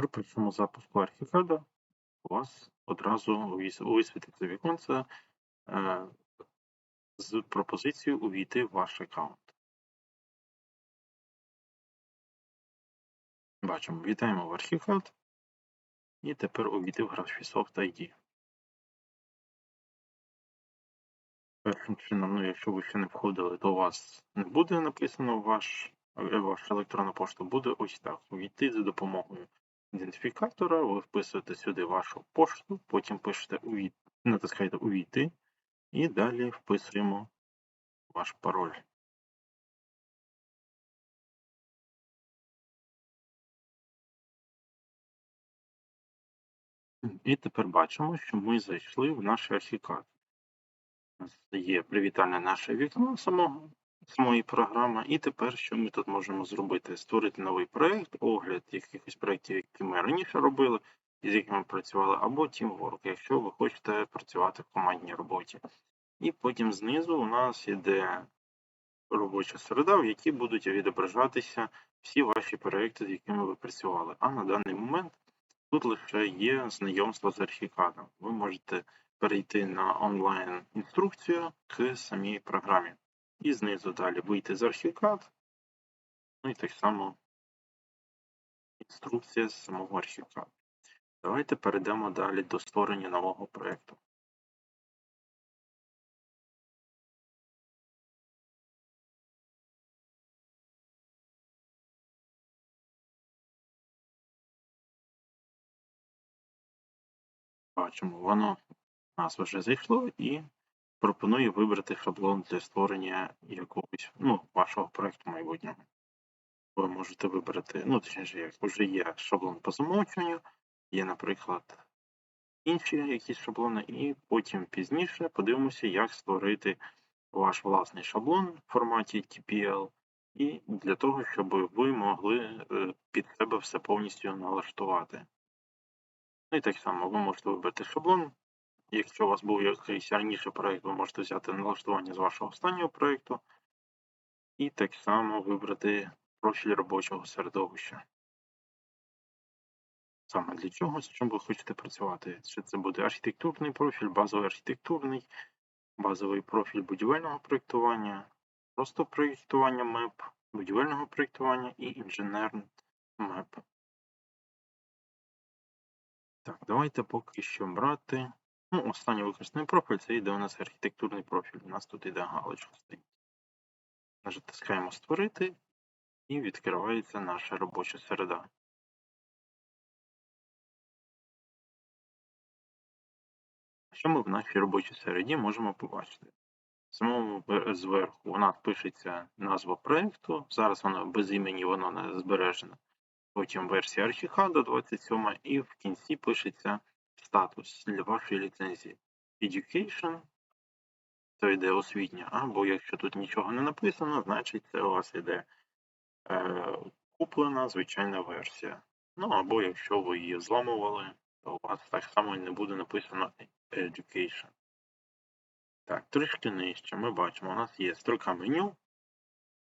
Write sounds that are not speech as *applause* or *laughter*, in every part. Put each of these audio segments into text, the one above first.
При першому запуску архікада у вас одразу вис- висвітиться віконце з пропозицією увійти в ваш аккаунт. Бачимо, вітаємо в архікад. І тепер увійти в Graphisoft ID. Першим чином, ну, якщо ви ще не входили, то у вас не буде написано ваш, е, ваша електронна пошта, буде ось так. Увійти за допомогою ідентифікатора, ви вписуєте сюди вашу пошту, потім пишете увійти, натискаєте увійти і далі вписуємо ваш пароль. І тепер бачимо, що ми зайшли в наш архікад. У нас є привітальне наше вікно самого, самої програми. І тепер що ми тут можемо зробити? Створити новий проєкт, огляд якихось проєктів, які ми раніше робили, з якими працювали, або Teamwork, якщо ви хочете працювати в командній роботі. І потім знизу у нас іде робоча середа, в якій будуть відображатися всі ваші проєкти, з якими ви працювали. А на даний момент тут лише є знайомство з архікадом. Ви можете перейти на онлайн-інструкцію к самій програмі. І знизу далі вийти з архікад. Ну і так само інструкція з самого архікаду. Давайте перейдемо далі до створення нового проєкту. Бачимо, воно у нас вже зайшло і пропонує вибрати шаблон для створення якогось ну, вашого проєкту майбутнього. Ви можете вибрати, ну, точніше, як вже є шаблон по замовчуванню, є, наприклад, інші якісь шаблони, і потім пізніше подивимося, як створити ваш власний шаблон в форматі TPL, і для того, щоб ви могли е, під себе все повністю налаштувати. Ну і так само ви можете вибрати шаблон. Якщо у вас був якийсь раніше проєкт, ви можете взяти налаштування з вашого останнього проєкту. І так само вибрати профіль робочого середовища. Саме для чого, з чим ви хочете працювати? Чи це буде архітектурний профіль, базовий архітектурний, базовий профіль будівельного проєктування, просто проєктування МЕП, будівельного проєктування і інженерний МЕП. Так, давайте поки що брати. Ну, останній використаний профіль це йде у нас архітектурний профіль. У нас тут йде галочка стоїть. Натискаємо Створити і відкривається наша робоча середа. Що ми в нашій робочій середі можемо побачити? Самому зверху у нас пишеться назва проєкту. Зараз воно без імені воно не збережено. Потім версія архікада 27 і в кінці пишеться статус для вашої ліцензії. Education, це йде освітня, або якщо тут нічого не написано, значить це у вас йде е, куплена звичайна версія. Ну або якщо ви її зламували, то у вас так само не буде написано Education. Так, трішки нижче ми бачимо, у нас є строка меню.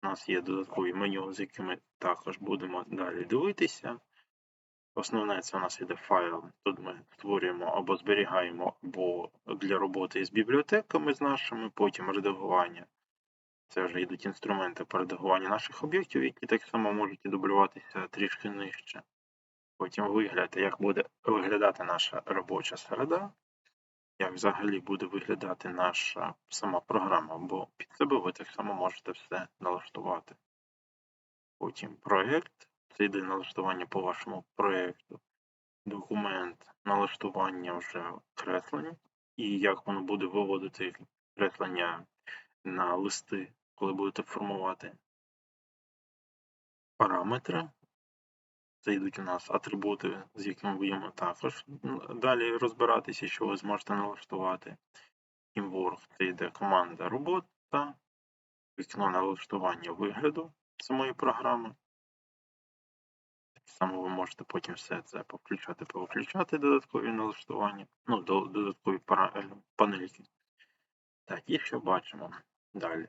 У нас є додаткові меню, з якими також будемо далі дивитися. Основне це у нас іде файл. Тут ми створюємо або зберігаємо або для роботи з бібліотеками з нашими, потім редагування. Це вже йдуть інструменти по редагуванню наших об'єктів, які так само можуть і дублюватися трішки нижче. Потім вигляд, як буде виглядати наша робоча середа, як взагалі буде виглядати наша сама програма, бо під себе ви так само можете все налаштувати. Потім проєкт, йде налаштування по вашому проєкту, документ, налаштування вже креслення, і як воно буде виводити креслення на листи, коли будете формувати параметри. Це йдуть у нас атрибути, з якими будемо також далі розбиратися, що ви зможете налаштувати. Teamwork це йде команда робота, вікно налаштування вигляду самої програми. Само ви можете потім все це повключати, повключати додаткові налаштування, ну, додаткові е, панельки. Так, і що бачимо далі.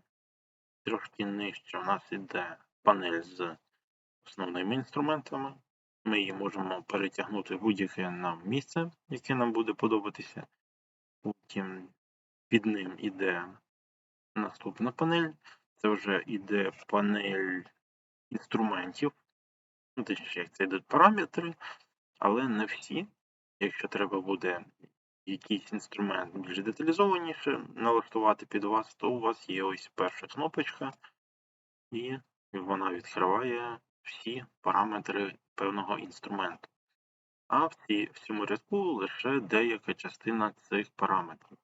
Трошки нижче у нас йде панель з основними інструментами. Ми її можемо перетягнути в будь-яке нам місце, яке нам буде подобатися. Потім під ним іде наступна панель. Це вже іде панель інструментів. Ну, як це йдуть параметри, але не всі. Якщо треба буде якийсь інструмент більш деталізованіше налаштувати під вас, то у вас є ось перша кнопочка, і вона відкриває всі параметри певного інструменту. А в цьому рядку лише деяка частина цих параметрів.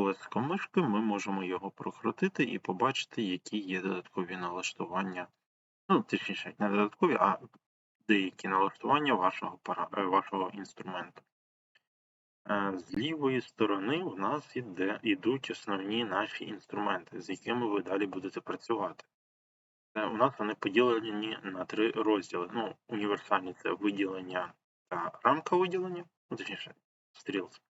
Колесиком мишки ми можемо його прокрутити і побачити, які є додаткові налаштування. Ну, точніше, не додаткові, а деякі налаштування вашого. Е, вашого інструменту. Е, з лівої сторони в нас іде, йдуть основні наші інструменти, з якими ви далі будете працювати. Е, у нас вони поділені на три розділи. Ну, Універсальні це виділення та рамка виділення, ну, точніше, стрілс.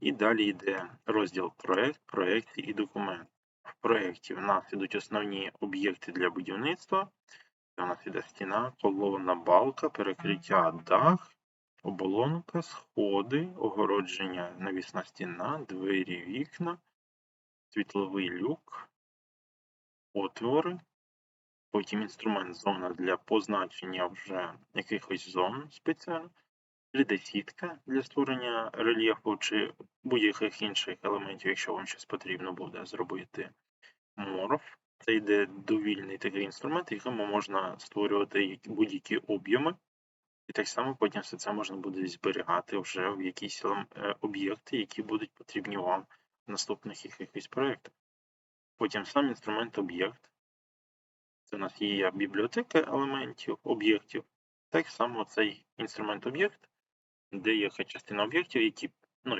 І далі йде розділ проект, проекції і документ. В проєкті в нас йдуть основні об'єкти для будівництва. У нас іде стіна, колона балка, перекриття дах, оболонка, сходи, огородження, навісна стіна, двері, вікна, світловий люк, отвори. Потім інструмент зона для позначення вже якихось зон спеціально. 3D-сітка для створення рельєфу чи будь-яких інших елементів, якщо вам щось потрібно буде зробити. Морф. Це йде довільний такий інструмент, яким можна створювати будь-які об'єми. І так само потім все це можна буде зберігати вже в якісь е, об'єкти, які будуть потрібні вам в наступних якихось проєктах. Потім сам інструмент об'єкт. Це у нас є бібліотека елементів, об'єктів. Так само цей інструмент об'єкт деяка частина об'єктів, які ну,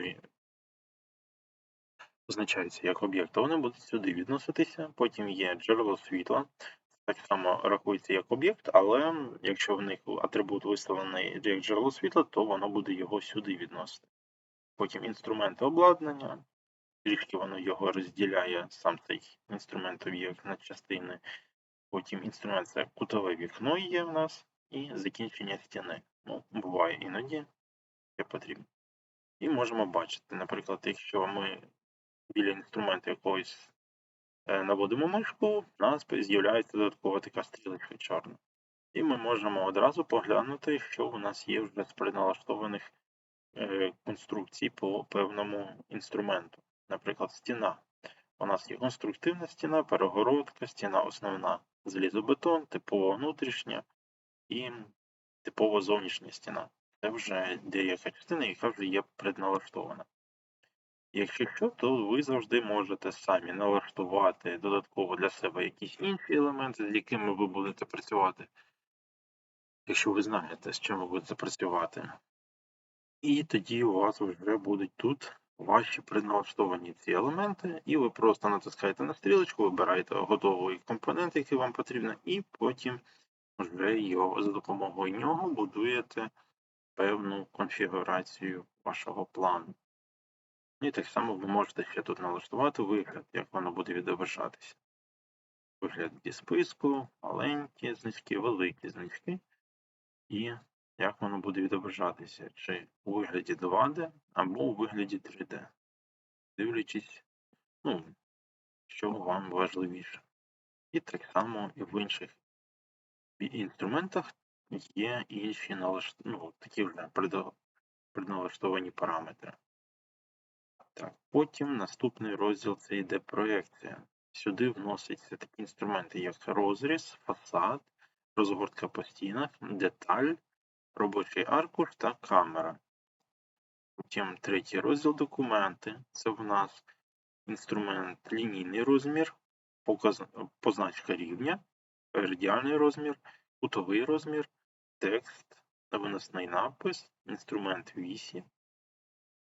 означаються як об'єкти, вони будуть сюди відноситися. Потім є джерело світла, так само рахується як об'єкт, але якщо в них атрибут виставлений як джерело світла, то воно буде його сюди відносити. Потім інструменти обладнання, трішки воно його розділяє, сам цей інструмент об'єкт на частини. Потім інструмент це кутове вікно є в нас, і закінчення стіни. Ну, Буває іноді потрібно. І можемо бачити, наприклад, якщо ми біля інструменту якогось е, наводимо мишку, у нас з'являється додаткова така стрілочка чорна. І ми можемо одразу поглянути, що у нас є вже з предналаштованих е, конструкцій по певному інструменту. Наприклад, стіна. У нас є конструктивна стіна, перегородка, стіна основна, залізобетон, типова внутрішня і типова зовнішня стіна це вже деяка частина, яка вже є предналаштована. Якщо що, то ви завжди можете самі налаштувати додатково для себе якісь інші елементи, з якими ви будете працювати, якщо ви знаєте, з чим ви будете працювати. І тоді у вас вже будуть тут ваші предналаштовані ці елементи, і ви просто натискаєте на стрілочку, вибираєте готовий компонент, який вам потрібен, і потім вже його за допомогою нього будуєте певну конфігурацію вашого плану. І так само ви можете ще тут налаштувати вигляд, як воно буде відображатися. Вигляд зі списку, маленькі значки, великі значки, і як воно буде відображатися, чи у вигляді 2D або у вигляді 3D. Дивлячись, ну, що вам важливіше. І так само і в інших інструментах є інші налаш... ну, такі вже предналаштовані параметри. Так, Потім наступний розділ це йде проекція. Сюди вносяться такі інструменти, як розріз, фасад, розгортка по стінах, деталь, робочий аркуш та камера. Потім третій розділ документи. Це в нас інструмент лінійний розмір, позначка рівня, радіальний розмір, кутовий розмір, текст, виносний напис, інструмент вісі,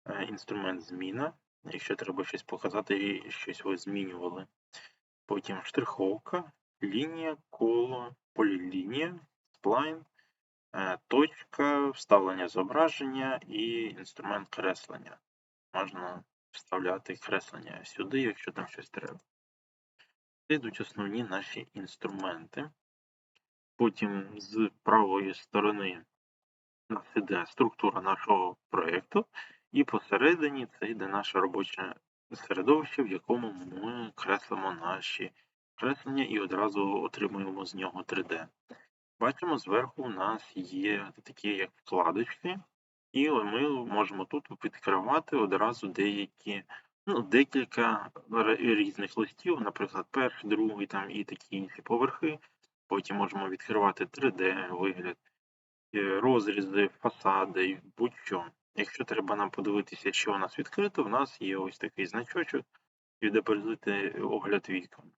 е, інструмент зміна. Якщо треба щось показати щось ви змінювали. Потім штриховка, лінія, коло, полілінія, сплайн, е, точка, вставлення зображення і інструмент креслення. Можна вставляти креслення сюди, якщо там щось треба. Це йдуть основні наші інструменти. Потім з правої сторони у нас іде структура нашого проєкту, і посередині це йде наше робоче середовище, в якому ми креслимо наші креслення і одразу отримуємо з нього 3D. Бачимо, зверху у нас є такі як вкладочки, і ми можемо тут відкривати одразу деякі, ну, декілька різних листів, наприклад, перший, другий там і такі інші поверхи. Потім можемо відкривати 3D вигляд, е, розрізи, фасади, будь-що. Якщо треба нам подивитися, що у нас відкрито, в нас є ось такий значочок де відобразити огляд вікон.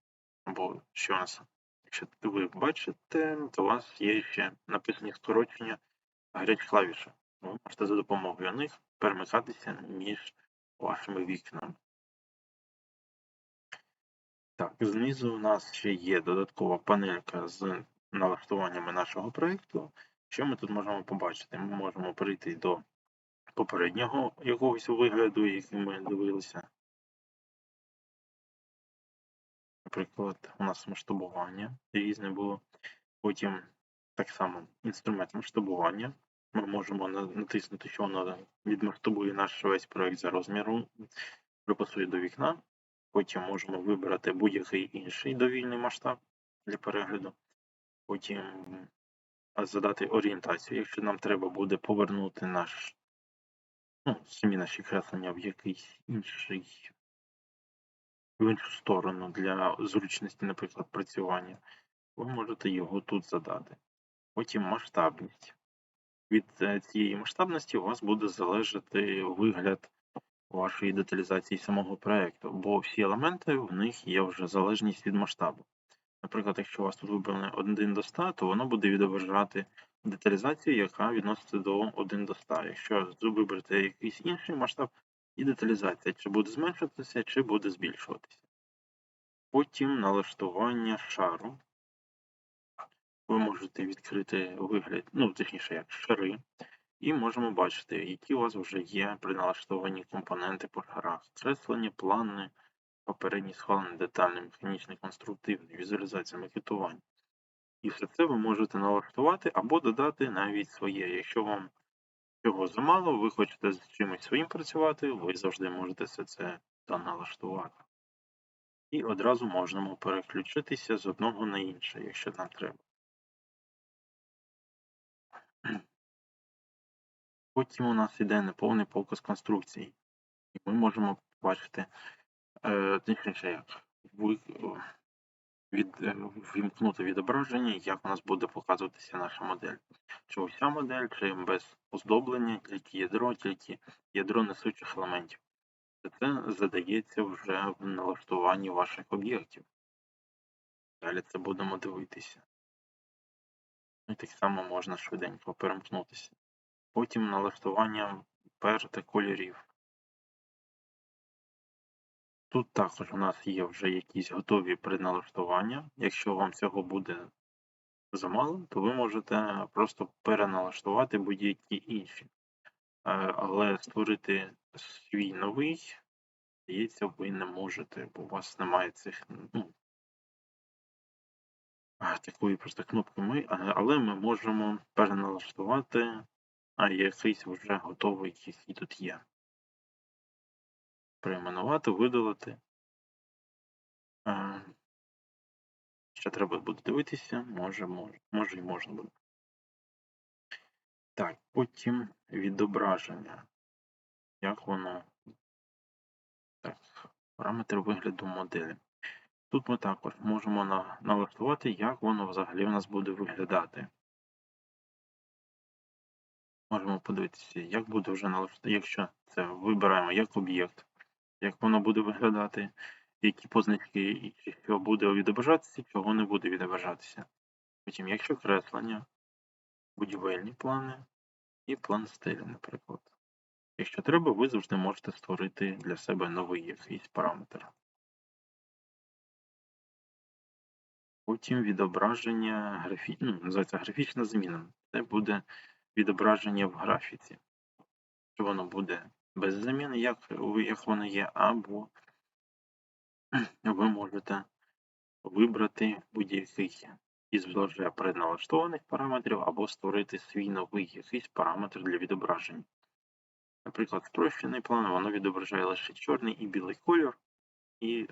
Або що у нас, якщо ви бачите, то у вас є ще написані скорочення гарячі клавіші. Ви можете за допомогою них перемикатися між вашими вікнами. Так, знизу у нас ще є додаткова панелька з налаштуваннями нашого проєкту. Що ми тут можемо побачити? Ми можемо перейти до попереднього якогось вигляду, який ми дивилися. Наприклад, у нас масштабування різне було. Потім так само інструмент масштабування. Ми можемо натиснути, що воно відмасштабує наш весь проект за розміром, припасує до вікна. Потім можемо вибрати будь-який інший довільний масштаб для перегляду. Потім задати орієнтацію, якщо нам треба буде повернути наш, ну, самі наші креслення в якийсь інший, в іншу сторону для зручності, наприклад, працювання, ви можете його тут задати. Потім масштабність. Від е, цієї масштабності у вас буде залежати вигляд вашої деталізації самого проєкту, бо всі елементи в них є вже залежність від масштабу. Наприклад, якщо у вас тут вибрано 1 до 100, то воно буде відображати деталізацію, яка відноситься до 1 до 100. Якщо вибрати якийсь інший масштаб, і деталізація чи буде зменшуватися, чи буде збільшуватися. Потім налаштування шару. Ви можете відкрити вигляд, ну, точніше, як шари, і можемо бачити, які у вас вже є при налаштованні компоненти по шарах. Креслення, плани, попередній схвалений детальний, механічний, конструктивний, візуалізація, макетування. І все це ви можете налаштувати або додати навіть своє. Якщо вам цього замало, ви хочете з чимось своїм працювати, ви завжди можете все це налаштувати. І одразу можемо переключитися з одного на інше, якщо нам треба. Потім у нас йде неповний показ конструкцій. І ми можемо побачити, е, точніше, як від, е, вімкнути відображення, як у нас буде показуватися наша модель. Чи уся модель, чи без оздоблення, тільки ядро, тільки ядро несучих елементів. Це Це задається вже в налаштуванні ваших об'єктів. Далі це будемо дивитися. І так само можна швиденько перемкнутися. Потім налаштування пер кольорів. Тут також у нас є вже якісь готові предналаштування. Якщо вам цього буде замало, то ви можете просто переналаштувати будь-які інші. Е, Але створити свій новий, здається, ви не можете, бо у вас немає цих ну, такої просто кнопки ми, але ми можемо переналаштувати а якийсь вже готовий, який тут є. Перейменувати, видалити. Ще треба буде дивитися, може, може, може і можна буде. Так, потім відображення. Як воно. Так, параметр вигляду моделі. Тут ми також можемо на, налаштувати, як воно взагалі у нас буде виглядати. Можемо подивитися, як буде вже налаштувати, якщо це вибираємо як об'єкт, як воно буде виглядати, які позначки, що буде відображатися, чого не буде відображатися. Потім, якщо креслення, будівельні плани і план стилю, наприклад. Якщо треба, ви завжди можете створити для себе новий якийсь параметр. Потім відображення графі... ну, називається графічна зміна. Це буде відображення в графіці. Чи воно буде без заміни, як, як воно є, або ви можете вибрати будь-який із вже предналаштованих параметрів або створити свій новий якийсь параметр для відображення. Наприклад, спрощений план, воно відображає лише чорний і білий кольор. І,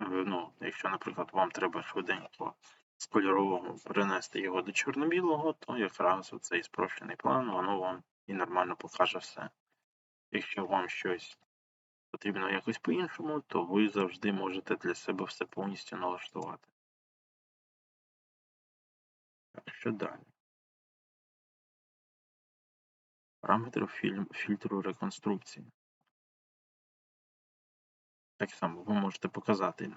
е, ну, якщо, наприклад, вам треба швиденько з кольорового перенести його до чорно-білого, то якраз цей спрощений план, воно вам і нормально покаже все. Якщо вам щось потрібно якось по-іншому, то ви завжди можете для себе все повністю налаштувати. Так, що далі? Параметри фільтру реконструкції. Так само ви можете показати,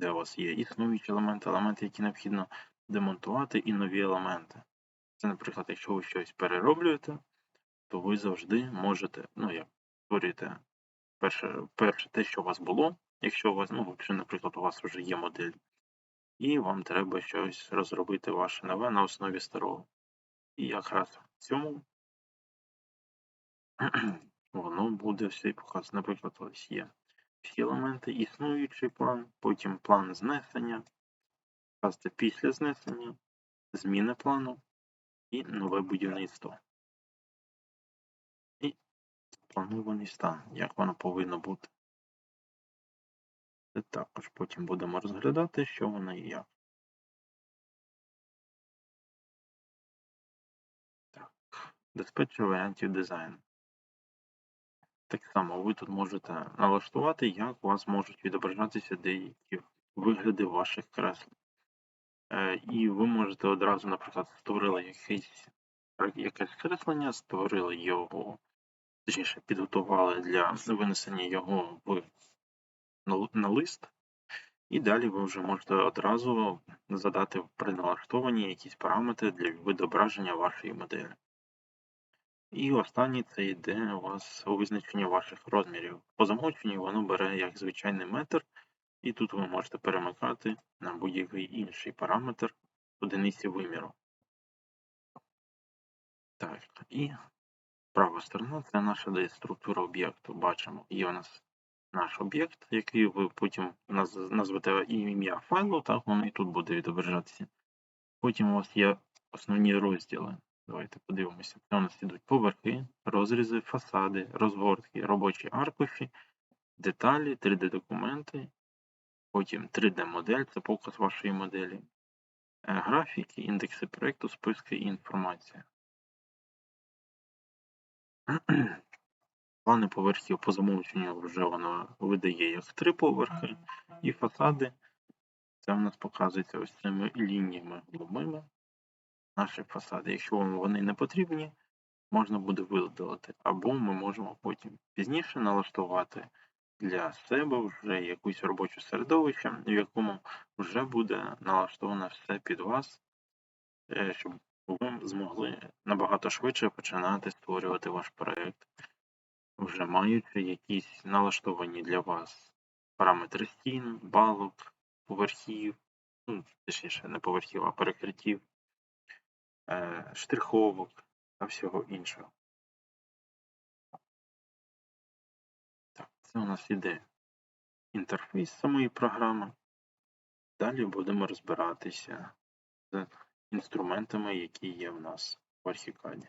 де у вас є існуючі елементи, елементи, які необхідно демонтувати, і нові елементи. Це, наприклад, якщо ви щось перероблюєте, то ви завжди можете, ну як створюєте перше, перше те, що у вас було, якщо у вас, ну, якщо, наприклад, у вас вже є модель, і вам треба щось розробити ваше нове на основі старого. І якраз в цьому *clears throat* воно буде все показано. Наприклад, ось є всі елементи, існуючий план, потім план знесення, вказати після знесення, зміни плану і нове будівництво. І планований стан, як воно повинно бути. Це також потім будемо розглядати, що воно і як. Так, диспетчер варіантів дизайну. Так само ви тут можете налаштувати, як у вас можуть відображатися деякі вигляди ваших кресел. Е, і ви можете одразу, наприклад, створили якесь, якесь креслення, створили його, точніше, підготували для винесення його в на лист, і далі ви вже можете одразу задати при налаштованні якісь параметри для відображення вашої моделі. І останній це йде у вас у визначення ваших розмірів. По замовченню воно бере як звичайний метр, і тут ви можете перемикати на будь-який інший параметр одиниці виміру. Так, і права сторона це наша де структура об'єкту. Бачимо, є у нас наш об'єкт, який ви потім назвете ім'я файлу, так воно і тут буде відображатися. Потім у вас є основні розділи. Давайте подивимося. У нас йдуть поверхи, розрізи, фасади, розгортки, робочі аркуші, деталі, 3D-документи, потім 3D-модель це показ вашої моделі, е, графіки, індекси проєкту, списки і інформація. Плани поверхів по замовченню вже воно видає як три поверхи, і фасади. Це у нас показується ось цими лініями голубими. Наші фасади. Якщо вам вони не потрібні, можна буде видалити. Або ми можемо потім пізніше налаштувати для себе вже якусь робоче середовище, в якому вже буде налаштоване все під вас, е, щоб ви змогли набагато швидше починати створювати ваш проєкт вже маючи якісь налаштовані для вас параметри стін, балок, поверхів, ну, точніше, не поверхів, а перекриттів, штриховок та всього іншого. Так, це у нас іде інтерфейс самої програми. Далі будемо розбиратися з інструментами, які є в нас в Архікаді.